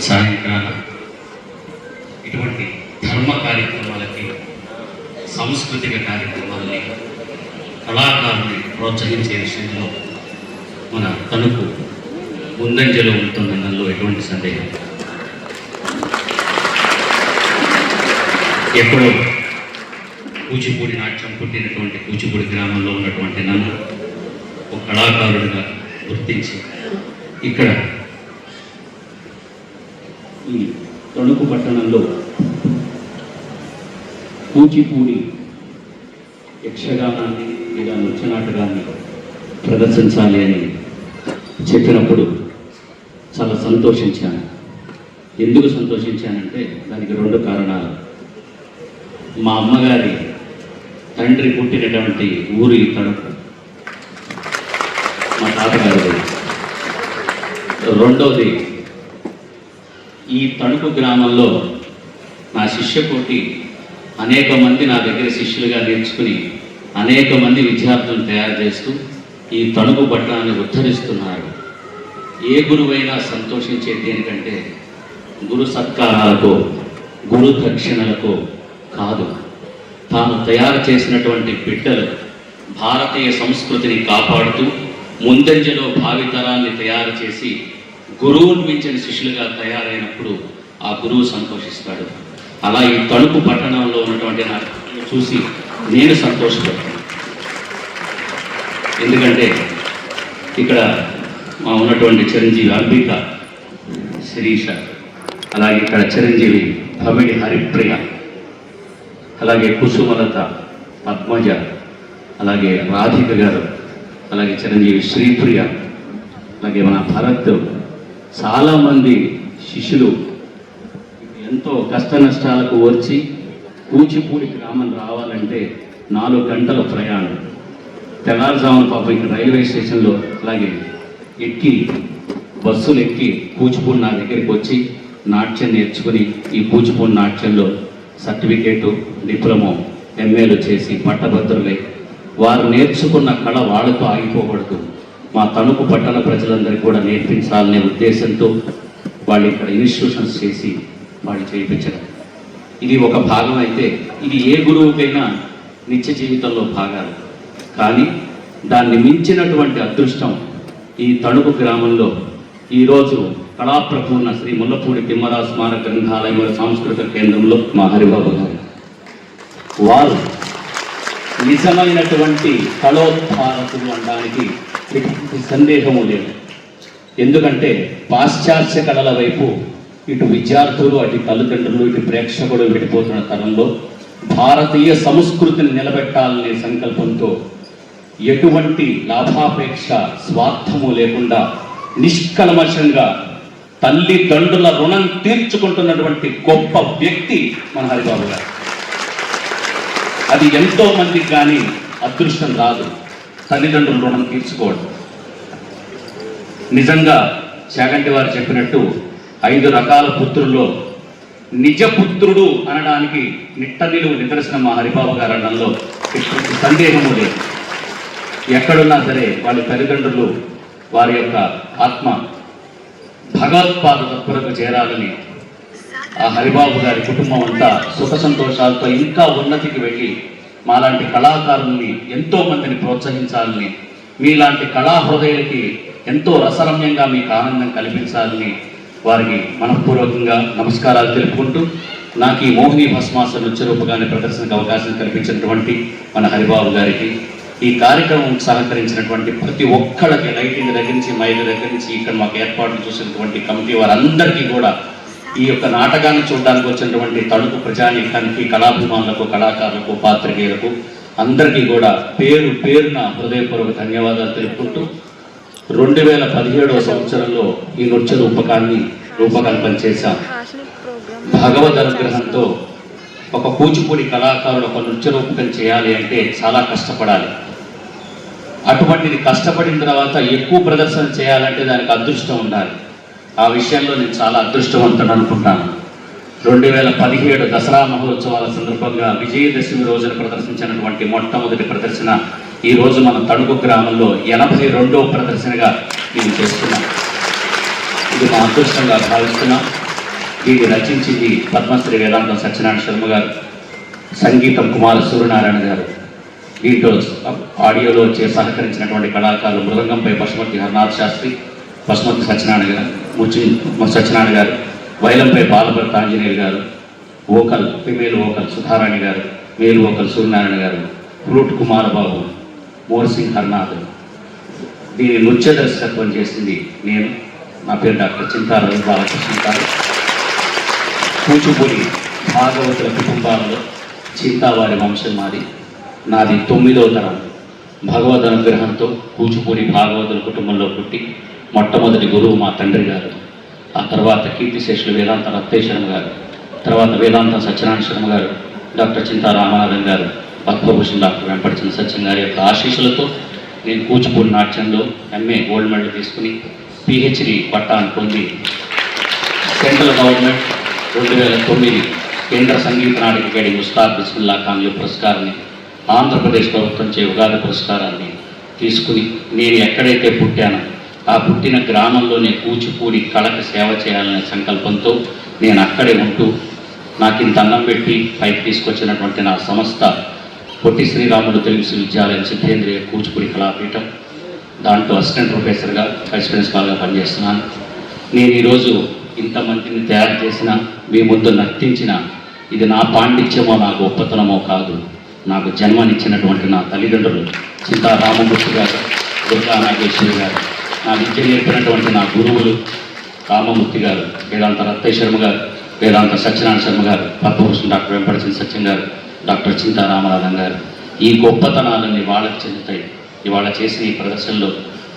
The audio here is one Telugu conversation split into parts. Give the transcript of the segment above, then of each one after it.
సాయంకాల. ఇటువంటి ధర్మ కార్యక్రమాలకి సాంస్కృతిక కార్యక్రమాలని కళాకారుని ప్రోత్సహించే విషయంలో మన తణుకు ముందంజలో ఉంటుందన్నలో ఎటువంటి సందేహం? ఎప్పుడో కూచిపూడి నాట్యం పుట్టినటువంటి కూచిపూడి గ్రామంలో ఉన్నటువంటి నన్ను ఒక కళాకారుడిగా గుర్తించి ఇక్కడ ఈ తణుకు పట్టణంలో కూచిపూడి యక్షగానాన్ని లేదా నృత్యనాటకాన్ని ప్రదర్శించాలి అని చెప్పినప్పుడు చాలా సంతోషించాను. ఎందుకు సంతోషించానంటే దానికి రెండు కారణాలు. మా అమ్మగారి తండ్రి పుట్టినటువంటి ఊరి తణుకు. మా తాతగారు రెండవది ఈ తణుకు గ్రామంలో నా శిష్యకోటి అనేక మంది నా దగ్గర శిష్యులుగా నేర్చుకుని అనేక మంది విద్యార్థులను తయారు చేస్తూ ఈ తణుకు పట్టణాన్ని ఉద్ధరిస్తున్నారు. ఏ గురువైనా సంతోషించే దేనికంటే గురు సత్కారాలకో గురు దక్షిణలకో కాదు. తాను తయారు చేసినటువంటి బిడ్డలు భారతీయ సంస్కృతిని కాపాడుతూ ముందంజలో భావితరాన్ని తయారు చేసి గురువును మించిన శిష్యులుగా తయారైనప్పుడు ఆ గురువు సంతోషిస్తాడు. అలా ఈ తణుకు పట్టణంలో ఉన్నటువంటి నా చూసి నేను సంతోషపడతాను ఎందుకంటే ఇక్కడ మా ఉన్నటువంటి చిరంజీవి అంబిక శిరీష అలాగే ఇక్కడ చిరంజీవి భమిడి హరిప్రియ అలాగే కుసుమలత పద్మజ అలాగే రాధిక గారు అలాగే చిరంజీవి శ్రీప్రియ అలాగే మన భరత్ చాలామంది శిష్యులు ఎంతో కష్ట నష్టాలకు వచ్చి కూచిపూడి గ్రామం రావాలంటే నాలుగు గంటల ప్రయాణం. తెల్లారుజామున పాపం ఇక్కడ రైల్వే స్టేషన్లో అలాగే ఎక్కి బస్సులు ఎక్కి కూచిపూడి నా దగ్గరికి వచ్చి నాట్యం నేర్చుకుని ఈ కూచిపూడి నాట్యంలో సర్టిఫికేటు డిప్లొమో ఎంఏలు చేసి పట్టభద్రులై వారు నేర్చుకున్న కళ వాళ్ళతో ఆగిపోకూడదు. మా తణుకు పట్టణ ప్రజలందరికీ కూడా నేర్పించాలనే ఉద్దేశంతో వాళ్ళు ఇక్కడ ఇన్స్టిట్యూషన్స్ చేసి వాళ్ళు చేయించడం. ఇది ఒక భాగం అయితే ఇది ఏ గురువుకైనా నిత్య జీవితంలో భాగాలు. కానీ దాన్ని మించినటువంటి అదృష్టం ఈ తణుకు గ్రామంలో ఈరోజు కళాప్రపూర్ణ శ్రీ ముల్లపూడి తిమ్మరా స్మారక గ్రంథాలయం సాంస్కృతిక కేంద్రంలో మా హరిబాబు గారు. వారు నిజమైనటువంటి కళోత్పాదకులు అనడానికి సందేహము లేదు ఎందుకంటే పాశ్చాత్య కళల వైపు ఇటు విద్యార్థులు అటు తల్లిదండ్రులు ఇటు ప్రేక్షకులు వెళ్ళిపోతున్న తరంలో భారతీయ సంస్కృతిని నిలబెట్టాలనే సంకల్పంతో ఎటువంటి లాభాపేక్ష స్వార్థము లేకుండా నిష్కల్మషంగా తల్లిదండ్రుల రుణం తీర్చుకుంటున్నటువంటి గొప్ప వ్యక్తి మన హరిబాబు గారు. అది ఎంతో మందికి కానీ అదృష్టం రాదు. తల్లిదండ్రుల రుణం తీర్చుకోవడం. నిజంగా చాగంటి వారు చెప్పినట్టు ఐదు రకాల పుత్రుల్లో నిజ పుత్రుడు అనడానికి నిట్ట నిలువు నిదర్శనం మా హరిబాబు గారు అనడంలో సందేహము లేదు. ఎక్కడున్నా సరే వాళ్ళ తల్లిదండ్రులు వారి యొక్క ఆత్మ భగవత్పాద తత్పరకు చేరాలని ఆ హరిబాబు గారి కుటుంబం అంతా సుఖ సంతోషాలతో ఇంకా ఉన్నతికి వెళ్ళి మాలాంటి కళాకారుల్ని ఎంతో మందిని ప్రోత్సహించాలని మీలాంటి కళా హృదయాలకి ఎంతో రసరమ్యంగా మీకు ఆనందం కల్పించాలని వారికి మనఃపూర్వకంగా నమస్కారాలు తెలుపుకుంటూ నాకు ఈ మోహిని భస్మాసన నృత్య రూపకాన్ని ప్రదర్శనకు అవకాశం కల్పించినటువంటి మన హరిబాబు గారికి ఈ కార్యక్రమం సహకరించినటువంటి ప్రతి ఒక్కళ్ళకి లైటింగ్ దగ్గర నుంచి మైక్ దగ్గర నుంచి ఇక్కడ మాకు ఏర్పాట్లు చూసినటువంటి కమిటీ వారందరికీ కూడా ఈ యొక్క నాటకాన్ని చూడడానికి వచ్చినటువంటి తణుకు ప్రజానీకానికి కళాభిమానులకు కళాకారులకు పాత్రికేయులకు అందరికీ కూడా పేరు పేరున హృదయపూర్వక ధన్యవాదాలు తెలుపుకుంటూ రెండు వేల పదిహేడవ సంవత్సరంలో ఈ నృత్య రూపకాన్ని రూపకల్పన చేశాం. భగవద్ అనుగ్రహంతో ఒక కూచిపూడి కళాకారుడు ఒక నృత్య రూపకం చేయాలి అంటే చాలా కష్టపడాలి. అటువంటిది కష్టపడిన తర్వాత ఎక్కువ ప్రదర్శన చేయాలంటే దానికి అదృష్టం ఉండాలి. ఆ విషయంలో నేను చాలా అదృష్టవంతుడు అనుకుంటాను. రెండు వేల పదిహేడు దసరా మహోత్సవాల సందర్భంగా విజయదశమి రోజున ప్రదర్శించినటువంటి మొట్టమొదటి ప్రదర్శన ఈ రోజు మన తణుకు గ్రామంలో ఎనభై రెండో ప్రదర్శనగా నేను చేస్తున్నాం. ఇది మా అదృష్టంగా భావిస్తున్నాం. దీన్ని రచించింది పద్మశ్రీ వేదాంతం సత్యనారాయణ శర్మ గారు సంగీతం కుమార సూర్యనారాయణ గారు. దీంట్లో ఆడియోలో వచ్చే సహకరించినటువంటి కళాకారులు మృదంగంపై పశుమతి హర్నాథ్ శాస్త్రి పశుమతి సత్యనారాయణ గారు. ముచ్చి సత్యనారాయణ గారు వైలంపై బాలభర్త ఆంజనేయులు గారు ఓకల్ ఫిమేల్ ఓకల్ సుధారాణి గారు మేల్ ఓకల్ సూర్యనారాయణ గారు ఫ్లూట్ కుమార్ బాబు మోర్సింగ్ హర్నాథ్. దీని నృత్య దర్శకత్వం చేసింది నేను. నా పేరు డాక్టర్ చింతారావు బాలకృష్ణ గారు. కూచిపూడి భాగవతుల కుటుంబాలలో చింతావారి వంశం మాది. నాది తొమ్మిదో తరం. భగవద్ అనుగ్రహంతో కూచిపూడి భాగవతుల కుటుంబంలో పుట్టి మొట్టమొదటి గురువు మా తండ్రి గారు ఆ తర్వాత కీర్తిశేషులు వేదాంత రత్తేశ్వరం గారు తర్వాత వేదాంత సత్యనారాయణ శర్మ గారు డాక్టర్ చింతా రామానాథన్ గారు పద్మభూషణ్ డాక్టర్ వెంపటిచిన సత్యం గారి యొక్క ఆశీస్సులతో నేను కూచిపూడి నాట్యంలో ఎంఏ గోల్డ్ మెడల్ తీసుకుని పిహెచ్డి పట్టాను పొంది సెంట్రల్ గవర్నమెంట్ రెండు వేల తొమ్మిది కేంద్ర సంగీత నాటక అకాడమీ ఉస్తాద్ బిస్మిల్లా ఖాన్లు పురస్కారాన్ని ఆంధ్రప్రదేశ్ ప్రభుత్వం చే ఉగాది పురస్కారాన్ని తీసుకుని నేను ఎక్కడైతే పుట్టానో ఆ పుట్టిన గ్రామంలోనే కూచిపూడి కళకు సేవ చేయాలనే సంకల్పంతో నేను అక్కడే ఉంటూ నాకు ఇంత అన్నం పెట్టి పైకి తీసుకొచ్చినటువంటి నా సంస్థ పొట్టి శ్రీరాములు తెలుగు విశ్వవిద్యాలయం సిద్ధేంద్రియ కూచిపూడి కళాపీఠం. దాంట్లో అసిస్టెంట్ ప్రొఫెసర్గా వైస్ ప్రిన్సిపాల్గా పనిచేస్తున్నాను. నేను ఈరోజు ఇంతమందిని తయారు చేసిన మీ ముందు నర్తించిన ఇది నా పాండిత్యమో నా గొప్పతనమో కాదు. నాకు జన్మనిచ్చినటువంటి నా తల్లిదండ్రులు సీతారామమూర్తి గారు దుర్గా నాగేశ్వరి గారు. నా విద్య నేర్పినటువంటి నా గురువులు రామమూర్తి గారు వేదాంత రత్తయ్య శర్మ గారు వేదాంత సత్యనారాయణ శర్మ గారు పద్మభూషణ్ డాక్టర్ వెంపటిచిన సత్యం గారు డాక్టర్ చింతారామరాధన్ గారు ఈ గొప్పతనాలన్నీ వాళ్ళకి చెందుతాయి. ఇవాళ చేసిన ఈ ప్రదర్శనలో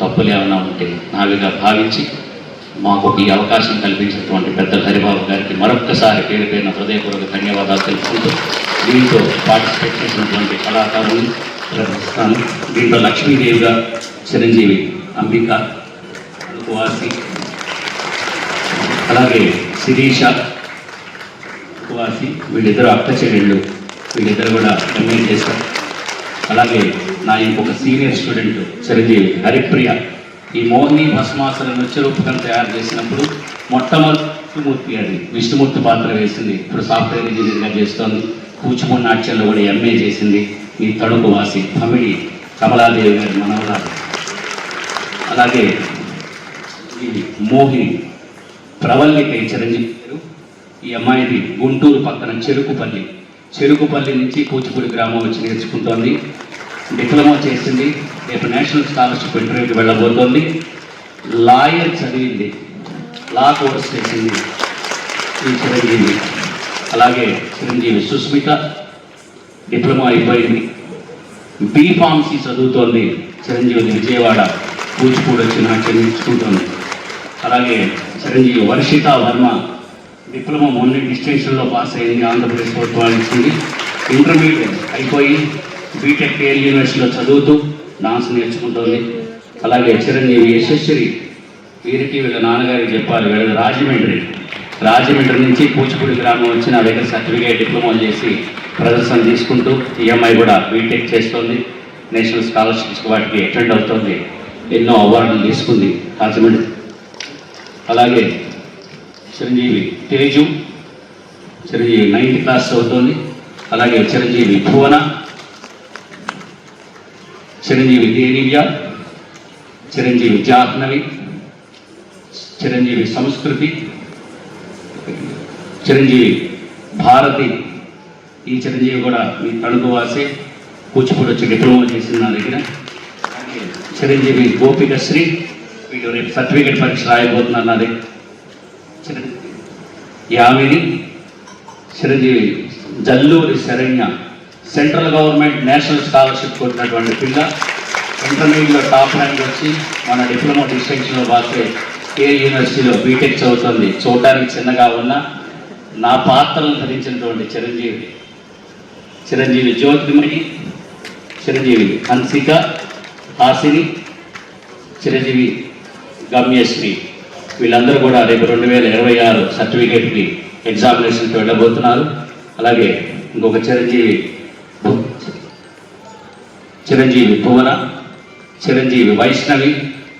తప్పులు ఏమైనా ఉంటే నావిగా భావించి మాకు ఈ అవకాశం కల్పించినటువంటి పెద్ద హరిబాబు గారికి మరొక్కసారి పేరు పేరున హృదయపూర్వక ధన్యవాదాలు తెలుపుకుంటూ దీంతో పార్టిసిపేట్ చేసినటువంటి కళాకారులను ప్రదర్శిస్తాను. దీంట్లో లక్ష్మీదేవిగా చిరంజీవి అంబిక అనుకువాసి అలాగే శిరీష ఉపవాసి వీళ్ళిద్దరు అక్క చెల్లెళ్ళు వీళ్ళిద్దరు కూడా ఎంఏ చేశారు. అలాగే నా ఇంకొక సీనియర్ స్టూడెంట్ చిరంజీవి హరిప్రియ ఈ మోహిని భస్మాసన నృత్య రూపకం తయారు చేసినప్పుడు మొట్టమొదటి మూర్తి అది విష్ణుమూర్తి పాత్ర వేసింది. ఇప్పుడు సాఫ్ట్వేర్ ఇంజనీర్గా చేస్తోంది. కూచిపూడి నాట్యంలో కూడా ఎంఏ చేసింది. ఈ తణుకు వాసి తమిళి కమలాదేవి గారి మనవరాలు. అలాగే ఈ మోహిని ప్రవల్లికై చిరంజీవి గారు ఈ అమ్మాయిది గుంటూరు పక్కన చెరుకుపల్లి. చెరుకుపల్లి నుంచి కూచిపూడి గ్రామం వచ్చి నేర్చుకుంటోంది. డిప్లొమా చేసింది. రేపు నేషనల్ స్కాలర్షిప్ ఇంటర్వ్యూకి వెళ్ళబోతోంది. లాయర్ చదివింది. లా కోర్స్ చేసింది ఈ చిరంజీవి. అలాగే చిరంజీవి సుస్మిత డిప్లొమా అయిపోయింది. బీఫార్మసీ చదువుతోంది చిరంజీవి విజయవాడ. కూచిపూడి వచ్చి నాట్యం నేర్చుకుంటుంది అలాగే చిరంజీవి వర్షిత వర్మ డిప్లొమా మొన్న డిస్టింక్షన్లో పాస్ అయింది. ఆంధ్రప్రదేశ్ ప్రభుత్వం ఇచ్చింది. ఇంటర్మీడియట్ అయిపోయి బీటెక్ కేఎల్ యూనివర్సిటీలో చదువుతూ డాన్స్ నేర్చుకుంటుంది. అలాగే చిరంజీవి యశస్వి వీరికి వీళ్ళ నాన్నగారికి చెప్పాలి. వీళ్ళది రాజమండ్రి. రాజమండ్రి నుంచి కూచిపూడి గ్రామం వచ్చి నా దగ్గర సర్టిఫికేట్ డిప్లొమా చేసి ప్రదర్శన తీసుకుంటూ ఈఎంఐ కూడా బీటెక్ చేస్తుంది. నేషనల్ స్కాలర్షిప్స్ వాటికి అటెండ్ అవుతుంది. ఎన్నో అవార్డులు తీసుకుంది రాజమండ్రి అలాగే చిరంజీవి తేజు చిరంజీవి నైన్త్ క్లాస్ చదువుతోంది. అలాగే చిరంజీవి భువన చిరంజీవి దేనివ్య చిరంజీవి జాహ్నవి చిరంజీవి సంస్కృతి చిరంజీవి భారతి. ఈ చిరంజీవి కూడా మీ తణుకు వాసే. కూచిపూడి వచ్చి డిప్లొమా చేసింది నా దగ్గర. చిరంజీవి గోపిక శ్రీ వీళ్ళు రేపు సర్టిఫికేట్ పరీక్ష రాయబోతున్నాను అది Yamini Chiranjeevi Jalluri Saranya central government national scholarship కొట్టినటువంటి పిల్ల ఇంటర్మీడియట్లో టాప్ ర్యాంక్ వచ్చి మన డిప్లొమా డిస్టింక్షన్లో పాస్ ఏ యూనివర్సిటీలో బీటెక్ చదువుతుంది. చూడడానికి చిన్నగా ఉన్న నా పాత్రలను ధరించినటువంటి చిరంజీవి. చిరంజీవి జ్యోతిమణి చిరంజీవి హన్సిక హాసిని చిరంజీవి గమ్యశ్రీ. వీళ్ళందరూ కూడా రేపు రెండు వేల ఇరవై ఆరు సర్టిఫికేట్కి ఎగ్జామినేషన్కి వెళ్ళబోతున్నారు. అలాగే ఇంకొక చిరంజీవి చిరంజీవి భువన చిరంజీవి వైష్ణవి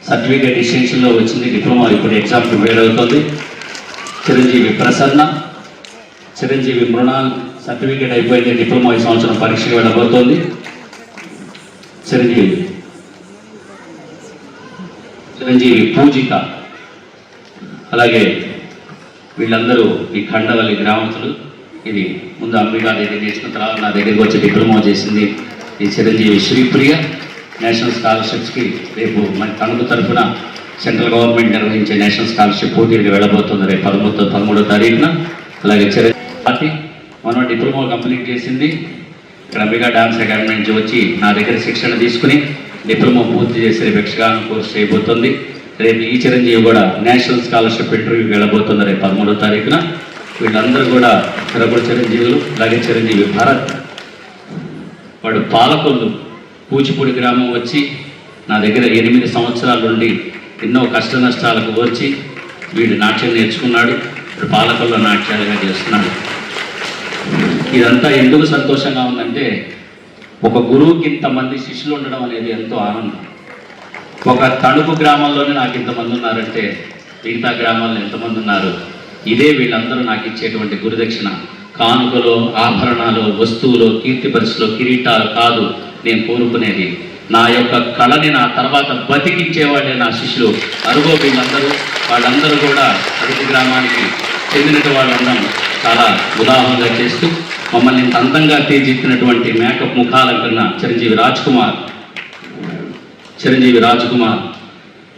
సర్టిఫికేట్ డిస్టింక్షన్లో వచ్చింది డిప్లొమా ఇప్పుడు ఎగ్జామ్కి వేరవుతుంది. చిరంజీవి ప్రసన్న చిరంజీవి మృణాల్ సర్టిఫికేట్ అయిపోయింది డిప్లొమా ఈ సంవత్సరం పరీక్షకు వెళ్ళబోతోంది. చిరంజీవి చిరంజీవి పూజిత. అలాగే వీళ్ళందరూ ఈ ఖండవల్లి గ్రామస్తులు. ఇది ముందు అంబికా దగ్గర చేసిన తర్వాత నా దగ్గరికి వచ్చి డిప్లొమా చేసింది ఈ చిరంజీవి శ్రీప్రియ నేషనల్ స్కాలర్షిప్స్కి రేపు మన తణుకు తరఫున సెంట్రల్ గవర్నమెంట్ నిర్వహించే నేషనల్ స్కాలర్షిప్ పోటీకి వెళ్ళబోతుంది రేపు పదమూడు పదమూడో తారీఖున. అలాగే చిరంజీవి మనం డిప్లొమా కంప్లీట్ చేసింది. ఇక్కడ అంబికా డాన్స్ అకాడమీ నుంచి వచ్చి నా దగ్గర శిక్షణ తీసుకుని డిప్లొమా పూర్తి చేసే యక్షగానం కోర్సు చేయబోతుంది. రేపు ఈ చిరంజీవి కూడా నేషనల్ స్కాలర్షిప్ ఇంటర్వ్యూకి వెళ్ళబోతుంది రేపు పదమూడో తారీఖున. వీళ్ళందరూ కూడా చిరకుడు చిరంజీవులు అలాగే చిరంజీవి భారత్. వాడు పాలకొల్లు కూచిపూడి గ్రామం వచ్చి నా దగ్గర ఎనిమిది సంవత్సరాల నుండి ఎన్నో కష్ట నష్టాలకు వచ్చి వీడు నాట్యం నేర్చుకున్నాడు. ఇప్పుడు పాలకొల్లు నాట్యాలుగా చేస్తున్నాడు. ఇదంతా ఎందుకు సంతోషంగా ఉందంటే ఒక గురువుకి ఇంతమంది శిష్యులు ఉండడం అనేది ఎంతో ఆనందం. ఒక తణుకు గ్రామంలోనే నాకు ఇంతమంది ఉన్నారంటే మిగతా గ్రామాల్లో ఎంతమంది ఉన్నారు? ఇదే వీళ్ళందరూ నాకు ఇచ్చేటువంటి గురుదక్షిణ. కానుకలు ఆభరణాలు వస్తువులు కీర్తి పరిస్థితులు కిరీటాలు కాదు నేను కోరుకునేది. నా యొక్క కళని నా తర్వాత బతికించేవాడే నా శిష్యులు అరుగో వీళ్ళందరూ వాళ్ళందరూ కూడా అరుగు గ్రామానికి చెందిన వాళ్ళందరం చాలా ఉదాహరణగా చేస్తూ మమ్మల్ని ఇంత అందంగా తీర్చిదిద్దినటువంటి మేకప్ ముఖాలంటున్న చిరంజీవి రాజ్ కుమార్ చిరంజీవి రాజ్ కుమార్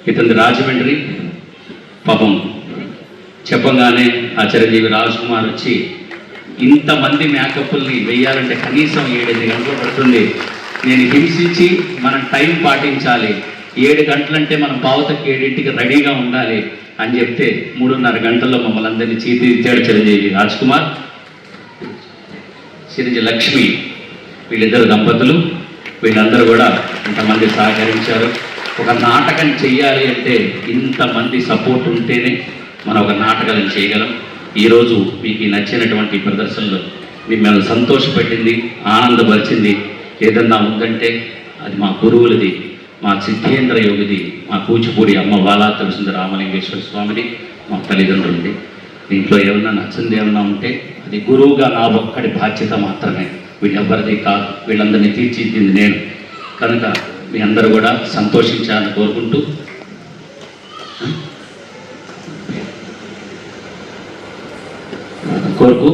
ఇతని రాజమండ్రి. పాపం చెప్పగానే ఆ చిరంజీవి రాజ్ కుమార్ వచ్చి ఇంతమంది మేకప్ల్ని వెయ్యాలంటే కనీసం ఏడెనిమిది గంటలు పడుతుంది. నేను హింసించి మనం టైం పాటించాలి. ఏడు గంటలంటే మనం పావుతకి ఏడింటికి రెడీగా ఉండాలి. అని చెప్తే మూడున్నర గంటల్లో మమ్మల్ని అందరినీ చీతిచ్చాడు చిరంజీవి రాజ్ కుమార్ చిరంజీవి లక్ష్మి వీళ్ళిద్దరు దంపతులు వీళ్ళందరూ కూడా ఇంతమంది సహకరించారు. ఒక నాటకం చెయ్యాలి అంటే ఇంతమంది సపోర్ట్ ఉంటేనే మనం ఒక నాటకాలను చేయగలం. ఈరోజు మీకు నచ్చినటువంటి ప్రదర్శనలు మిమ్మల్ని సంతోషపెట్టింది ఆనందపరిచింది. ఏదన్నా ఉందంటే అది మా గురువులది మా సిద్ధేంద్ర యోగిది మా కూచిపూడి అమ్మ వాలా తెలిసింది రామలింగేశ్వర స్వామిది మా తల్లిదండ్రులది. దీంట్లో ఏమన్నా నచ్చింది ఏమన్నా ఉంటే ఇది గురువుగా నా ఒక్కడి బాధ్యత మాత్రమే. వీళ్ళెవ్వరిది కాదు. వీళ్ళందరినీ తీర్చిదిద్దింది నేను. కనుక మీ అందరూ కూడా సంతోషించాలని కోరుకుంటూ కోరుకు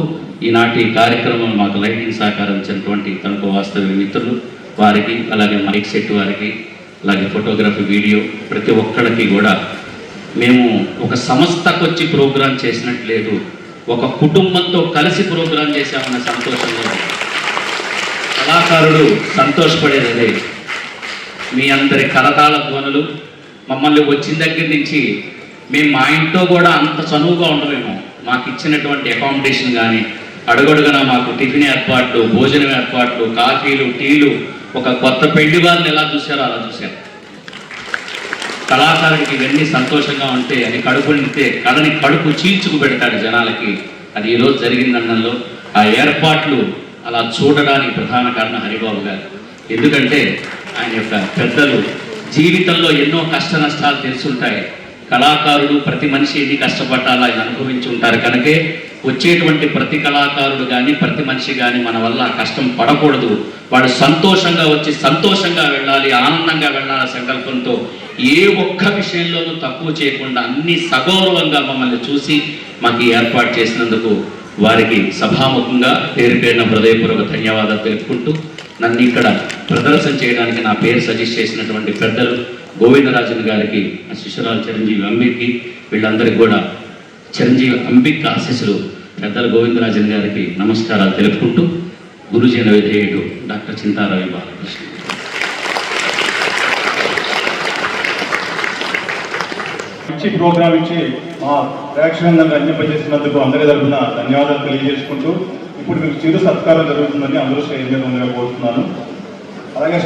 ఈనాటి కార్యక్రమం మాకు లైటింగ్ సహకారం ఇచ్చినటువంటి తణుకు వాస్తవ మిత్రులు వారికి అలాగే మైక్ సెట్ వారికి అలాగే ఫోటోగ్రఫీ వీడియో ప్రతి ఒక్కరికి కూడా మేము ఒక సంస్థకు వచ్చి ప్రోగ్రాం చేసినట్టు లేదు. ఒక కుటుంబంతో కలిసి ప్రోగ్రాం చేశామన్న సంతోషంలో కళాకారుడు సంతోషపడేది అదే. మీ అందరి కరతాళ ధ్వనులు మమ్మల్ని వచ్చిన దగ్గర నుంచి మేము మా ఇంట్లో కూడా అంత చనువుగా ఉండమేమో మాకు ఇచ్చినటువంటి అకామిడేషన్ కానీ అడుగడుగున మాకు టిఫిన్ ఏర్పాట్లు భోజనం ఏర్పాట్లు కాఫీలు టీలు ఒక కొత్త పెళ్ళి వారిని ఎలా చూశారో అలా చూశారు. కళాకారుడికి ఇవన్నీ సంతోషంగా ఉంటే అని కడుపు నింటే కళని కడుపు చీల్చుకు పెడతాడు జనాలకి. అది ఈరోజు జరిగిందన్నంలో ఆ ఏర్పాట్లు అలా చూడడానికి ప్రధాన కారణం హరిబాబు గారు. ఎందుకంటే ఆయన యొక్క పెద్దలు జీవితంలో ఎన్నో కష్ట నష్టాలు తెలుసుంటాయి. కళాకారుడు ప్రతి మనిషి ఏది కష్టపడాలో ఆయన అనుభవించి ఉంటారు. కనుకే వచ్చేటువంటి ప్రతి కళాకారుడు కానీ ప్రతి మనిషి కానీ మన వల్ల కష్టం పడకూడదు. వాడు సంతోషంగా వచ్చి సంతోషంగా వెళ్ళాలి ఆనందంగా వెళ్ళాలి సంకల్పంతో ఏ ఒక్క విషయంలోనూ తక్కువ చేయకుండా అన్ని సగౌరవంగా మమ్మల్ని చూసి మాకు ఏర్పాటు చేసినందుకు వారికి సభాముఖంగా పేరు పేరిన హృదయపూర్వక ధన్యవాదాలు తెలుపుకుంటూ నన్ను ఇక్కడ ప్రదర్శన చేయడానికి నా పేరు సజెస్ట్ చేసినటువంటి పెద్దలు గోవిందరాజన్ గారికి నా శిష్యురాలు చిరంజీవి అంబికి వీళ్ళందరికీ కూడా చిరంజీవి అంబిక్ ఆశీస్సులు పెద్దలు గోవిందరాజన్ గారికి నమస్కారాలు తెలుపుకుంటూ గురుజన విధేయుడు డాక్టర్ చింతారవి బాలకృష్ణ. మంచి ప్రోగ్రామ్ ఇచ్చి మా ప్రేక్షకులందరూ అందింపజేసినందుకు అందరి తరఫున ధన్యవాదాలు తెలియజేసుకుంటూ ఇప్పుడు మీకు చిరు సత్కారం జరుగుతుందని అందరూ శ్రేయంగా కోరుతున్నాను. అలాగే